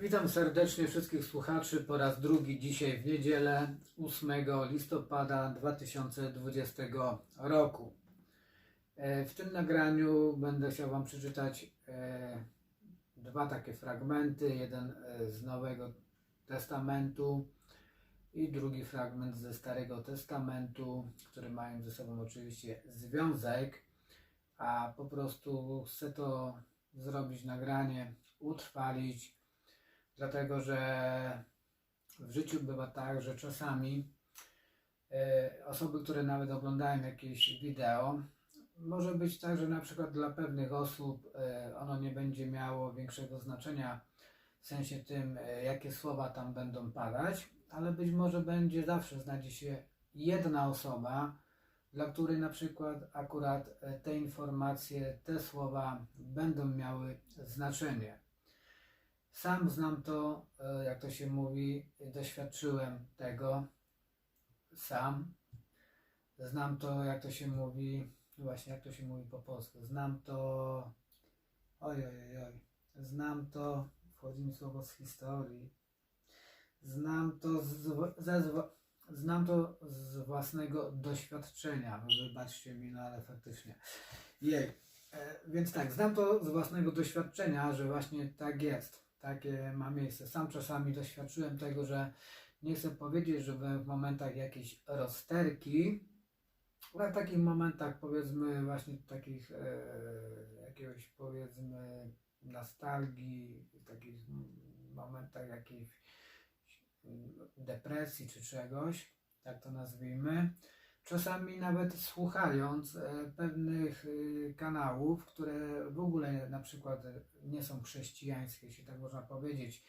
Witam serdecznie wszystkich słuchaczy po raz drugi dzisiaj w niedzielę 8 listopada 2020 roku. E, W tym nagraniu będę chciał Wam przeczytać e, dwa takie fragmenty. Jeden e, z Nowego Testamentu i drugi fragment ze Starego Testamentu, które mają ze sobą oczywiście związek, a po prostu chcę to zrobić nagranie, utrwalić dlatego że w życiu bywa tak, że czasami e, osoby, które nawet oglądają jakieś wideo, może być tak, że na przykład dla pewnych osób e, ono nie będzie miało większego znaczenia w sensie tym, e, jakie słowa tam będą padać, ale być może będzie zawsze znajdzie się jedna osoba, dla której na przykład akurat te informacje, te słowa będą miały znaczenie. Sam znam to, e, jak to się mówi, doświadczyłem tego sam. Znam to, jak to się mówi, właśnie jak to się mówi po polsku. Znam to, oj, oj, oj, znam to, wchodzi mi słowo z historii. Znam to z, znam to z własnego doświadczenia. No wybaczcie mi, no ale faktycznie. Jej. E, Więc tak, znam to z własnego doświadczenia, że właśnie tak jest. Takie ma miejsce. Sam czasami doświadczyłem tego, że nie chcę powiedzieć, że byłem w momentach jakiejś rozterki, ale w takich momentach powiedzmy właśnie takich e, jakiegoś powiedzmy nostalgii, takich momentach jakiejś mm, depresji czy czegoś, tak to nazwijmy. Czasami nawet słuchając e, pewnych e, kanałów, które w ogóle na przykład nie są chrześcijańskie, jeśli tak można powiedzieć,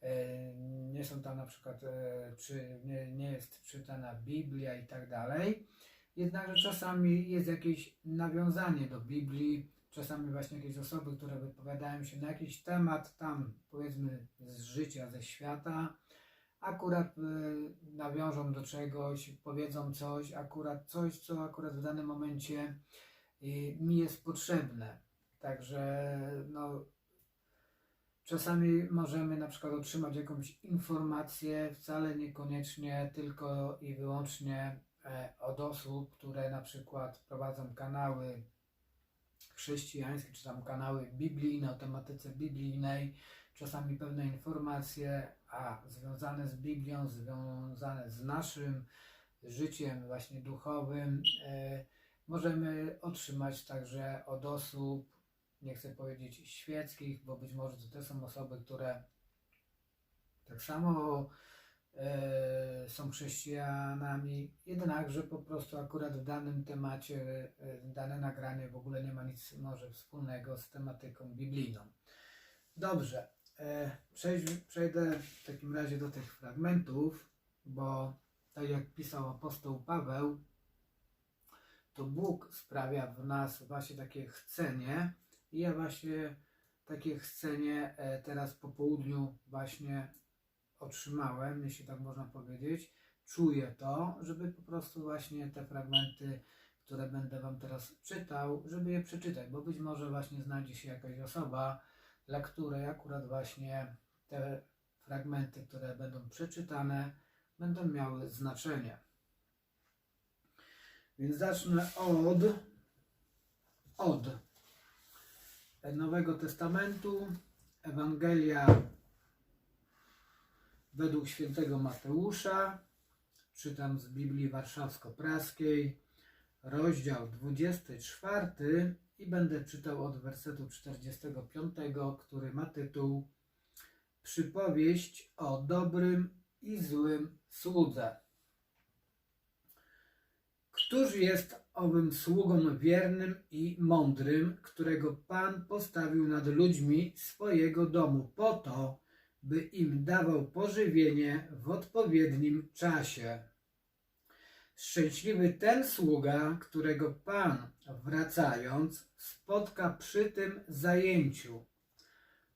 e, nie są tam na przykład, e, czy nie, nie jest czytana Biblia i tak dalej. Jednakże czasami jest jakieś nawiązanie do Biblii, czasami właśnie jakieś osoby, które wypowiadają się na jakiś temat tam, powiedzmy, z życia, ze świata, akurat y, nawiążą do czegoś, powiedzą coś, akurat coś, co akurat w danym momencie y, mi jest potrzebne. Także no, czasami możemy na przykład otrzymać jakąś informację, wcale niekoniecznie tylko i wyłącznie e, od osób, które na przykład prowadzą kanały chrześcijańskie, czy tam kanały biblijne o tematyce biblijnej, czasami pewne informacje, a związane z Biblią, związane z naszym życiem właśnie duchowym, e, możemy otrzymać także od osób, nie chcę powiedzieć świeckich, bo być może to też są osoby, które tak samo e, są chrześcijanami, jednakże po prostu akurat w danym temacie, e, dane nagranie w ogóle nie ma nic może wspólnego z tematyką biblijną. Dobrze, przejdę w takim razie do tych fragmentów, bo tak jak pisał apostoł Paweł, to Bóg sprawia w nas właśnie takie chcenie i ja właśnie takie chcenie e, teraz po południu właśnie otrzymałem, jeśli tak można powiedzieć. Czuję to, żeby po prostu właśnie te fragmenty, które będę Wam teraz czytał, żeby je przeczytać, bo być może właśnie znajdzie się jakaś osoba, której akurat właśnie te fragmenty, które będą przeczytane, będą miały znaczenie. Więc zacznę od od Nowego Testamentu, Ewangelia według świętego Mateusza, czytam z Biblii Warszawsko-Praskiej, rozdział 24 i będę czytał od wersetu 45, który ma tytuł Przypowieść o dobrym i złym słudze. Któż jest owym sługą wiernym i mądrym, którego Pan postawił nad ludźmi swojego domu po to, by im dawał pożywienie w odpowiednim czasie? Szczęśliwy ten sługa, którego Pan, wracając, spotka przy tym zajęciu.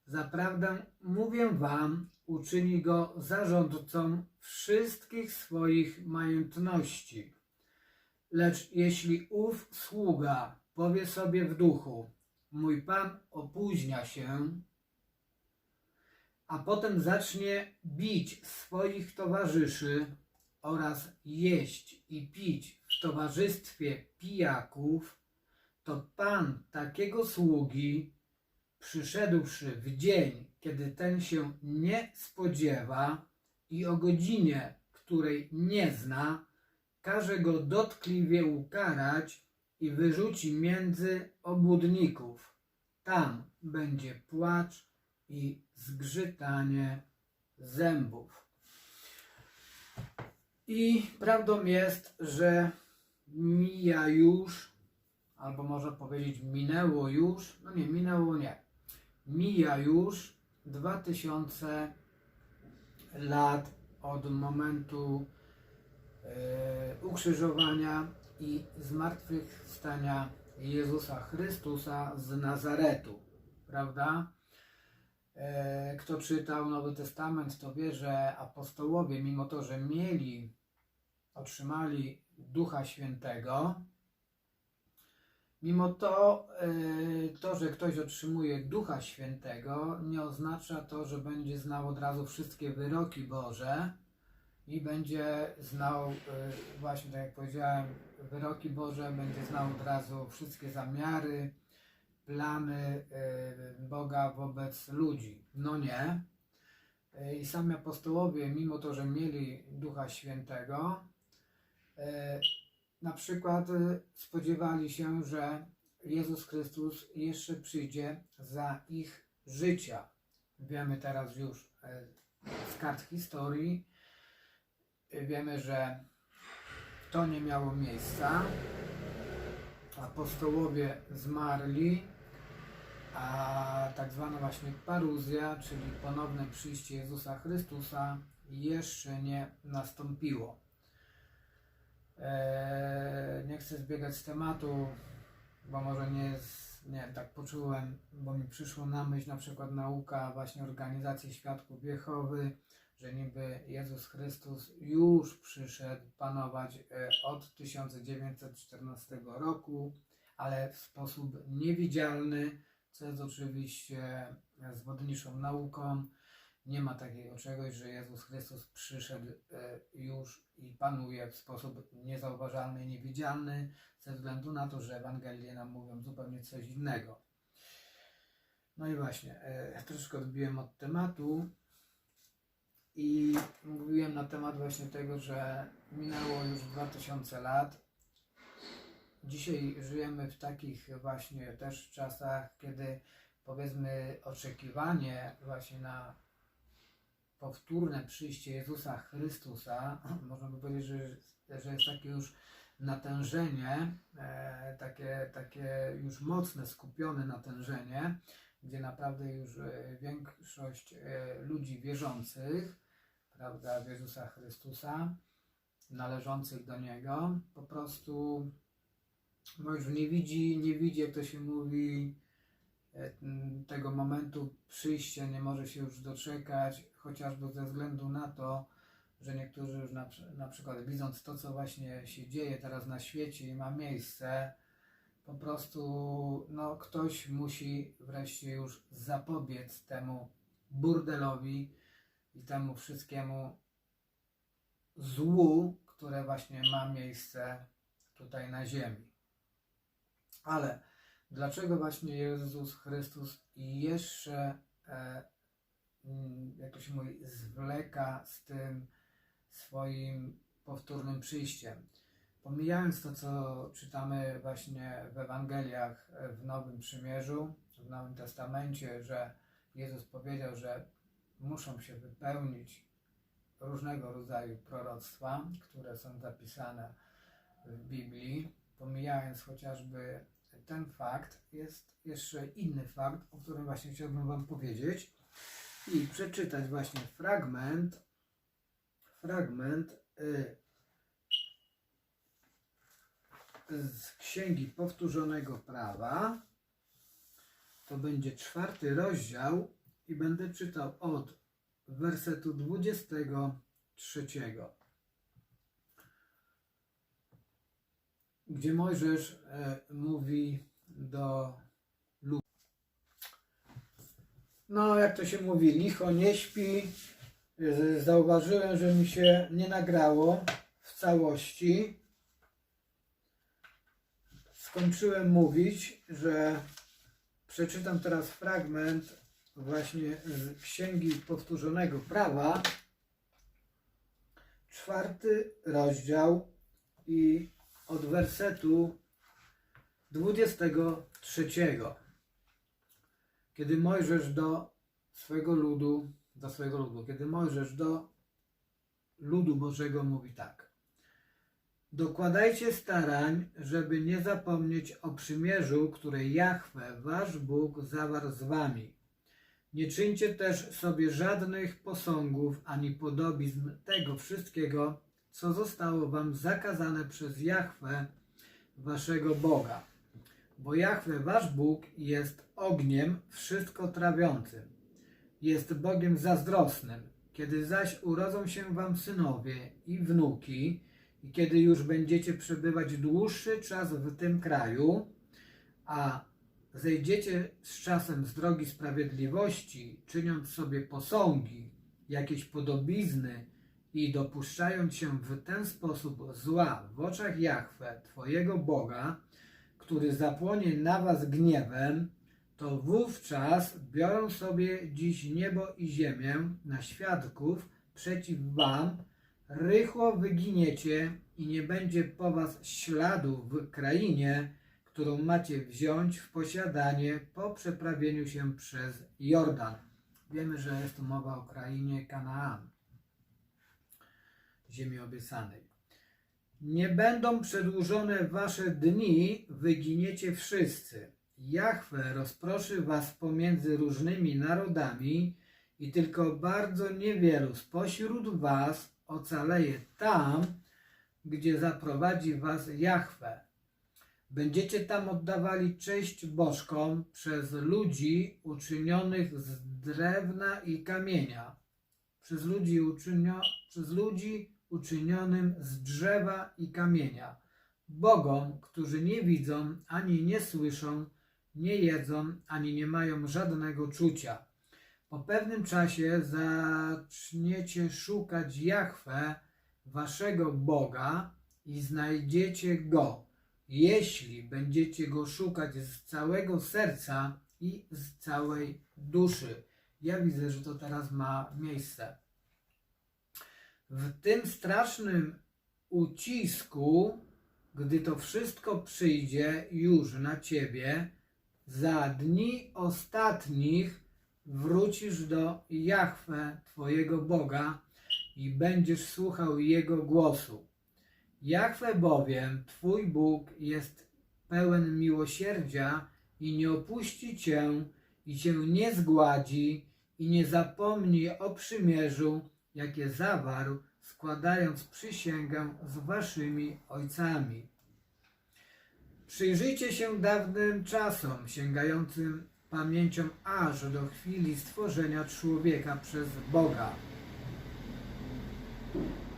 Zaprawdę mówię wam, uczyni go zarządcą wszystkich swoich majątności. Lecz jeśli ów sługa powie sobie w duchu, mój pan opóźnia się, a potem zacznie bić swoich towarzyszy oraz jeść i pić w towarzystwie pijaków, to Pan takiego sługi, przyszedłszy w dzień, kiedy ten się nie spodziewa i o godzinie, której nie zna, każe go dotkliwie ukarać i wyrzuci między obłudników. Tam będzie płacz i zgrzytanie zębów. I prawdą jest, że mija już, albo można powiedzieć minęło już, no nie, minęło nie, mija już 2000 lat od momentu e, ukrzyżowania i zmartwychwstania Jezusa Chrystusa z Nazaretu, prawda? E, Kto czytał Nowy Testament, to wie, że apostołowie, mimo to, że mieli, otrzymali Ducha Świętego, mimo to, e, to, że ktoś otrzymuje Ducha Świętego, nie oznacza to, że będzie znał od razu wszystkie wyroki Boże i będzie znał, e, właśnie tak jak powiedziałem, wyroki Boże, będzie znał od razu wszystkie zamiary, plany e, Boga wobec ludzi. No nie. E, I sami apostołowie, mimo to, że mieli Ducha Świętego, e, na przykład spodziewali się, że Jezus Chrystus jeszcze przyjdzie za ich życia. Wiemy teraz już z kart historii, wiemy, że to nie miało miejsca. Apostołowie zmarli, a tak zwana właśnie paruzja, czyli ponowne przyjście Jezusa Chrystusa jeszcze nie nastąpiło. Eee, nie chcę zbiegać z tematu, bo może nie nie tak poczułem, bo mi przyszło na myśl na przykład nauka właśnie organizacji Świadków Jehowy, że niby Jezus Chrystus już przyszedł panować e, od 1914 roku, ale w sposób niewidzialny, co jest oczywiście zwodniczą nauką. Nie ma takiego czegoś, że Jezus Chrystus przyszedł e, już i panuje w sposób niezauważalny niewidzialny, ze względu na to, że Ewangelie nam mówią zupełnie coś innego. No i właśnie, e, troszkę odbiłem od tematu i mówiłem na temat właśnie tego, że minęło już 2000 lat. Dzisiaj żyjemy w takich właśnie też czasach, kiedy powiedzmy oczekiwanie właśnie na powtórne przyjście Jezusa Chrystusa, można by powiedzieć, że, że jest takie już natężenie, e, takie, takie już mocne, skupione natężenie, gdzie naprawdę już e, większość e, ludzi wierzących, prawda, w Jezusa Chrystusa, należących do Niego, po prostu no już nie widzi, nie widzi, jak to się mówi, e, tego momentu przyjścia, nie może się już doczekać, chociażby ze względu na to, że niektórzy już na, na przykład widząc to, co właśnie się dzieje teraz na świecie i ma miejsce, po prostu no, ktoś musi wreszcie już zapobiec temu burdelowi i temu wszystkiemu złu, które właśnie ma miejsce tutaj na ziemi. Ale dlaczego właśnie Jezus Chrystus jeszcze, e, mm, jak to się mówi, zwleka z tym swoim powtórnym przyjściem? Pomijając to, co czytamy właśnie w Ewangeliach e, w Nowym Przymierzu, w Nowym Testamencie, że Jezus powiedział, że muszą się wypełnić różnego rodzaju proroctwa, które są zapisane w Biblii, pomijając chociażby ten fakt, jest jeszcze inny fakt, o którym właśnie chciałbym Wam powiedzieć i przeczytać właśnie fragment, fragment y, z Księgi Powtórzonego Prawa. To będzie czwarty rozdział i będę czytał od wersetu 23, gdzie Mojżesz e, mówi do ludzi. No, jak to się mówi, licho nie śpi. Z- Zauważyłem, że mi się nie nagrało w całości. Skończyłem mówić, że przeczytam teraz fragment właśnie z Księgi Powtórzonego Prawa, czwarty rozdział i od wersetu 23. Kiedy Mojżesz do swojego ludu, do swojego ludu, kiedy Mojżesz do ludu Bożego mówi tak. Dokładajcie starań, żeby nie zapomnieć o przymierzu, które Jahwe, wasz Bóg, zawarł z wami. Nie czyńcie też sobie żadnych posągów ani podobizn tego wszystkiego, co zostało wam zakazane przez Jahwe, waszego Boga. Bo Jahwe, wasz Bóg, jest ogniem wszystko trawiącym. Jest Bogiem zazdrosnym. Kiedy zaś urodzą się wam synowie i wnuki, i kiedy już będziecie przebywać dłuższy czas w tym kraju, a zejdziecie z czasem z drogi sprawiedliwości, czyniąc sobie posągi, jakieś podobizny i dopuszczając się w ten sposób zła w oczach Jahwe, Twojego Boga, który zapłonie na was gniewem, to wówczas biorą sobie dziś niebo i ziemię na świadków przeciw wam, rychło wyginiecie i nie będzie po was śladu w krainie, którą macie wziąć w posiadanie po przeprawieniu się przez Jordan. Wiemy, że jest tu mowa o krainie Kanaan, ziemi obiecanej. Nie będą przedłużone wasze dni, wyginiecie wszyscy. Jahwe rozproszy was pomiędzy różnymi narodami i tylko bardzo niewielu spośród was ocaleje tam, gdzie zaprowadzi was Jahwe. Będziecie tam oddawali cześć bożkom przez ludzi uczynionych z drewna i kamienia, przez ludzi, uczynio, przez ludzi uczynionym z drzewa i kamienia, bogom, którzy nie widzą ani nie słyszą, nie jedzą ani nie mają żadnego czucia. Po pewnym czasie zaczniecie szukać Jahwe, waszego Boga, i znajdziecie go, jeśli będziecie go szukać z całego serca i z całej duszy. Ja widzę, że to teraz ma miejsce. W tym strasznym ucisku, gdy to wszystko przyjdzie już na ciebie, za dni ostatnich wrócisz do Jahwe, Twojego Boga, i będziesz słuchał Jego głosu. Jahwe bowiem, Twój Bóg, jest pełen miłosierdzia i nie opuści Cię i Cię nie zgładzi i nie zapomni o przymierzu, jakie zawarł, składając przysięgę z Waszymi ojcami. Przyjrzyjcie się dawnym czasom, sięgającym pamięcią aż do chwili stworzenia człowieka przez Boga.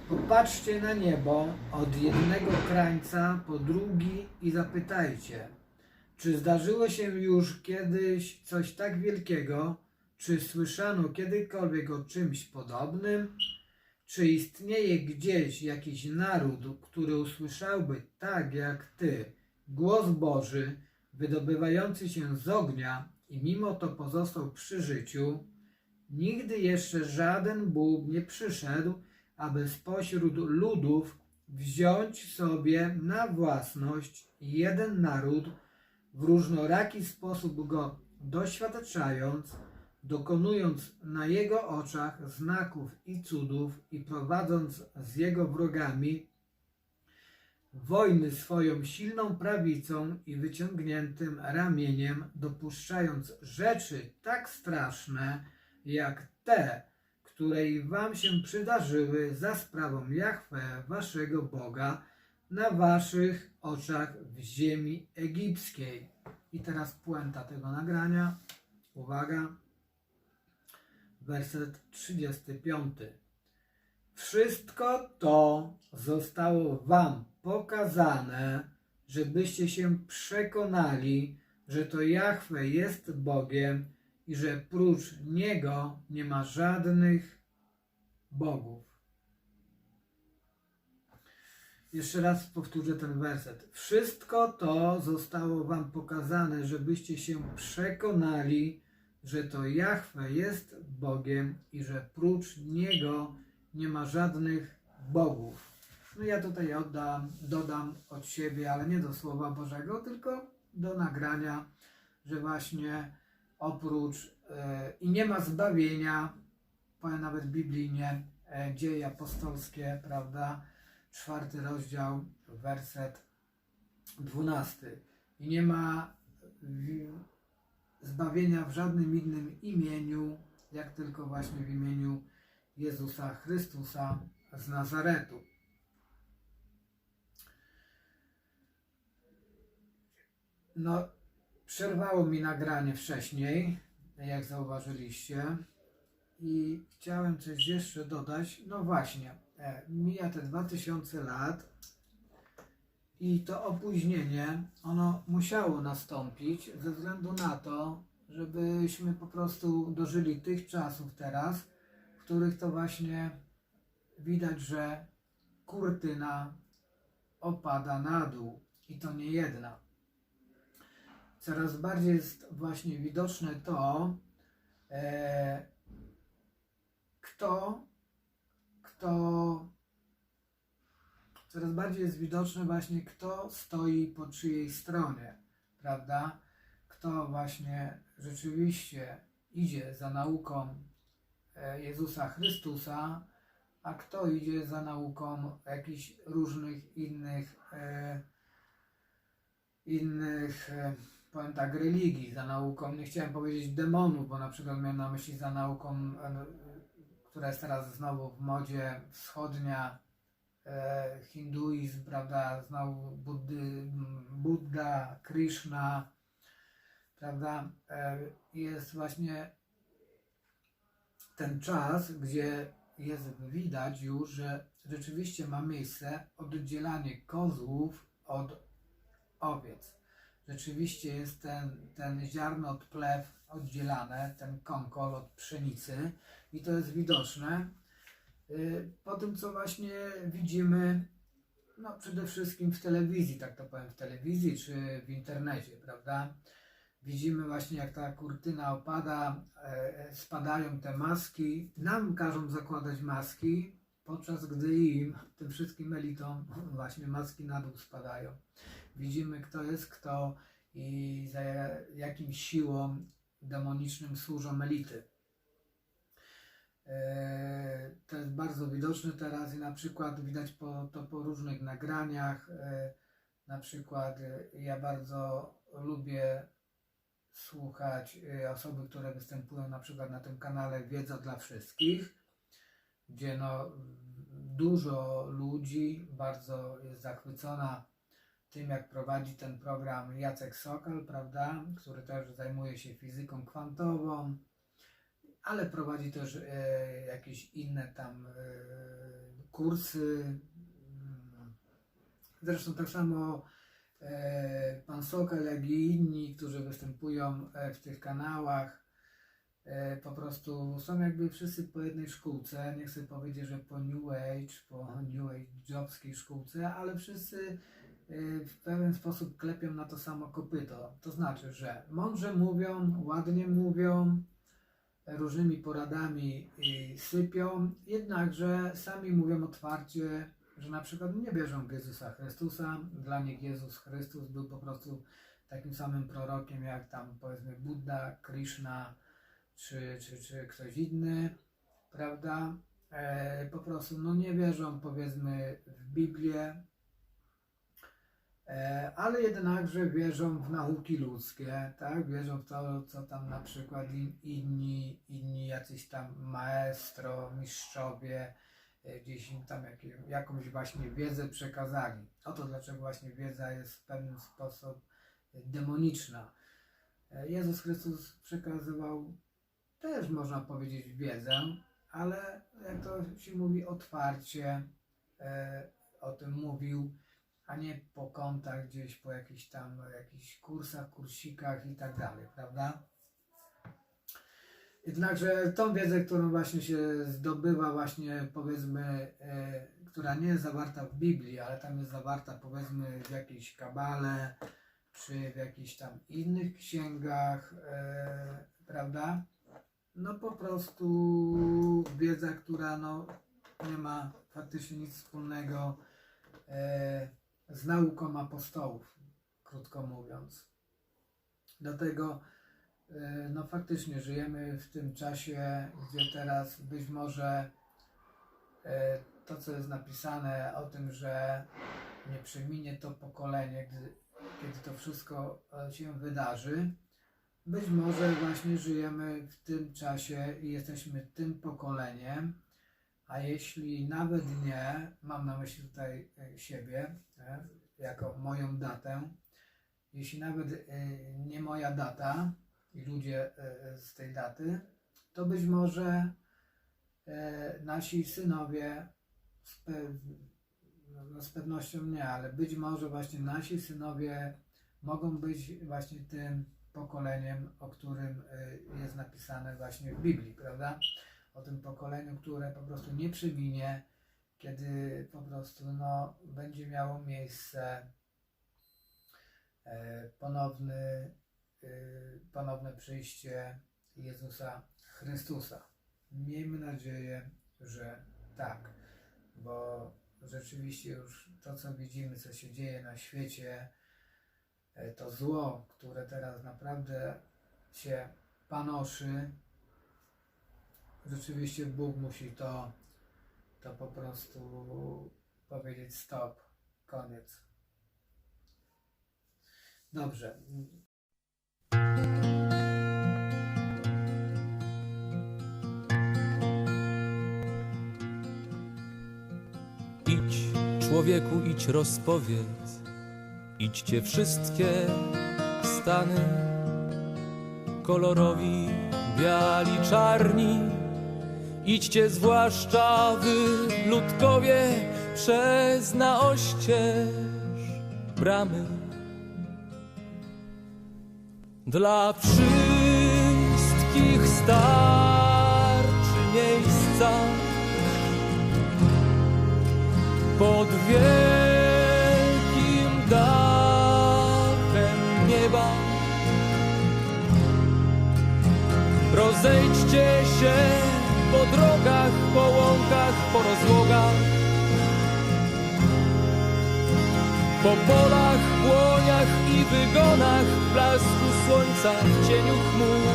Popatrzcie na niebo od jednego krańca po drugi i zapytajcie, czy zdarzyło się już kiedyś coś tak wielkiego, czy słyszano kiedykolwiek o czymś podobnym? Czy istnieje gdzieś jakiś naród, który usłyszałby tak jak ty głos Boży, wydobywający się z ognia i mimo to pozostał przy życiu? Nigdy jeszcze żaden Bóg nie przyszedł, aby spośród ludów wziąć sobie na własność jeden naród, w różnoraki sposób go doświadczając, dokonując na jego oczach znaków i cudów i prowadząc z jego wrogami wojny swoją silną prawicą i wyciągniętym ramieniem, dopuszczając rzeczy tak straszne, jak te, które i wam się przydarzyły za sprawą Jahwe, waszego Boga, na waszych oczach w ziemi egipskiej. I teraz puenta tego nagrania. Uwaga. Werset 35. Wszystko to zostało wam pokazane, żebyście się przekonali, że to Jahwe jest Bogiem i że prócz Niego nie ma żadnych bogów. Jeszcze raz powtórzę ten werset. Wszystko to zostało wam pokazane, żebyście się przekonali, że to Jahwe jest Bogiem i że prócz Niego nie ma żadnych bogów. No ja tutaj oddam, dodam od siebie, ale nie do Słowa Bożego, tylko do nagrania, że właśnie oprócz e, i nie ma zbawienia, powiem nawet biblijnie, e, dzieje apostolskie, prawda, czwarty rozdział, werset dwunasty. I nie ma zbawienia w żadnym innym imieniu, jak tylko właśnie w imieniu Jezusa Chrystusa z Nazaretu. No, przerwało mi nagranie wcześniej, jak zauważyliście, i chciałem coś jeszcze dodać. No właśnie, e, mija te 2000 lat i to opóźnienie, ono musiało nastąpić ze względu na to, żebyśmy po prostu dożyli tych czasów teraz, w których to właśnie widać, że kurtyna opada na dół i to nie jedna. Coraz bardziej jest właśnie widoczne to, e, kto, kto, coraz bardziej jest widoczne właśnie, kto stoi po czyjej stronie, prawda? Kto właśnie rzeczywiście idzie za nauką e, Jezusa Chrystusa, a kto idzie za nauką jakichś różnych innych, e, innych, e, powiem tak, religii, za nauką, nie chciałem powiedzieć demonów, bo na przykład miałem na myśli za nauką, która jest teraz znowu w modzie wschodnia, hinduizm, prawda, znowu Buddy, Buddha, Krishna, prawda, e, jest właśnie ten czas, gdzie jest widać już, że rzeczywiście ma miejsce oddzielanie kozłów od owiec. Rzeczywiście jest ten, ten ziarno od plew oddzielane, ten konkol od pszenicy i to jest widoczne. Y, Po tym, co właśnie widzimy, no przede wszystkim w telewizji, tak to powiem, w telewizji czy w internecie, prawda? Widzimy właśnie, jak ta kurtyna opada, e, spadają te maski. Nam każą zakładać maski, podczas gdy im, tym wszystkim elitom, właśnie maski na dół spadają. Widzimy, kto jest kto i za jakim siłom demonicznym służą elity. E, To jest bardzo widoczne teraz i na przykład widać po, to po różnych nagraniach. E, Na przykład e, ja bardzo lubię słuchać osoby, które występują na przykład na tym kanale Wiedza dla Wszystkich, gdzie no, dużo ludzi bardzo jest zachwycona tym, jak prowadzi ten program Jacek Sokal, prawda, który też zajmuje się fizyką kwantową, ale prowadzi też e, jakieś inne tam e, kursy. Zresztą tak samo e, pan Sokal, jak i inni, którzy występują w tych kanałach, po prostu są jakby wszyscy po jednej szkółce. Nie chcę powiedzieć, że po New Age, po New Age jobskiej szkółce, ale wszyscy w pewien sposób klepią na to samo kopyto. To znaczy, że mądrze mówią, ładnie mówią, różnymi poradami i sypią, jednakże sami mówią otwarcie, że na przykład nie wierzą w Jezusa Chrystusa. Dla nich Jezus Chrystus był po prostu takim samym prorokiem jak tam powiedzmy Buddha, Krishna czy, czy, czy ktoś inny, prawda? E, po prostu no nie wierzą powiedzmy w Biblię, ale jednakże wierzą w nauki ludzkie, tak? Wierzą w to, co tam na przykład in, inni, inni jacyś tam maestro, mistrzowie e, gdzieś im tam jakąś właśnie wiedzę przekazali. Oto dlaczego właśnie wiedza jest w pewien sposób demoniczna. E, Jezus Chrystus przekazywał też można powiedzieć wiedzę, ale jak to się mówi otwarcie, e, o tym mówił, a nie po kątach gdzieś, po jakichś tam jakichś kursach, kursikach i tak dalej, prawda? Jednakże tą wiedzę, którą właśnie się zdobywa właśnie powiedzmy, e, która nie jest zawarta w Biblii, ale tam jest zawarta powiedzmy w jakiejś kabale, czy w jakichś tam innych księgach, e, prawda? No po prostu wiedza, która no nie ma faktycznie nic wspólnego e, z nauką apostołów, krótko mówiąc. Dlatego e, no faktycznie żyjemy w tym czasie, gdzie teraz być może e, to, co jest napisane o tym, że nie przeminie to pokolenie, gdy, kiedy to wszystko e, się wydarzy, być może właśnie żyjemy w tym czasie i jesteśmy tym pokoleniem, a jeśli nawet nie, mam na myśli tutaj e, siebie, e, jako moją datę, jeśli nawet e, nie moja data i ludzie e, z tej daty, to być może nasi synowie, no, z pewnością nie, ale być może właśnie nasi synowie mogą być właśnie tym pokoleniem, o którym jest napisane właśnie w Biblii, prawda? O tym pokoleniu, które po prostu nie przeminie, kiedy po prostu no, będzie miało miejsce e, ponowny, e, ponowne przyjście Jezusa Chrystusa. Miejmy nadzieję, że tak, bo rzeczywiście już to, co widzimy, co się dzieje na świecie, e, to zło, które teraz naprawdę się panoszy, rzeczywiście Bóg musi to, to po prostu powiedzieć stop, koniec. Dobrze. Idź, człowieku, idź rozpowiedz, idźcie wszystkie stany, kolorowi, biali, czarni. Idźcie zwłaszcza wy, ludkowie, przez naoścież bramy. Dla wszystkich starczy miejsca pod wielkim dachem nieba. Rozejdźcie się po drogach, po łąkach, po rozłogach, po polach, błoniach i wygonach, blasku słońca, w cieniu chmur.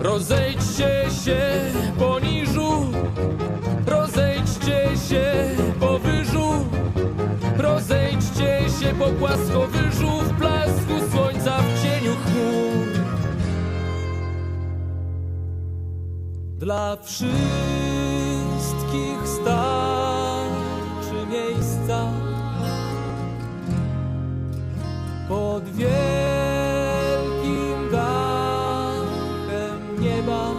Rozejdźcie się po niżu, rozejdźcie się po wyżu, rozejdźcie się po płaskowyżu, Dla wszystkich starczy miejsca. Pod wielkim dachem nieba.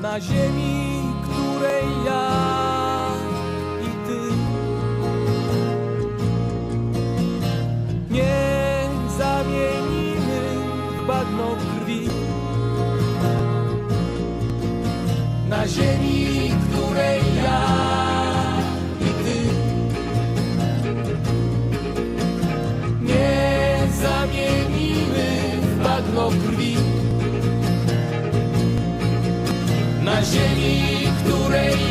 Na ziemi, której ja i ty. Nie zamienimy w krwi. Ziemi, której ja i ty nie zamienimy w bagno krwi. Na ziemi, której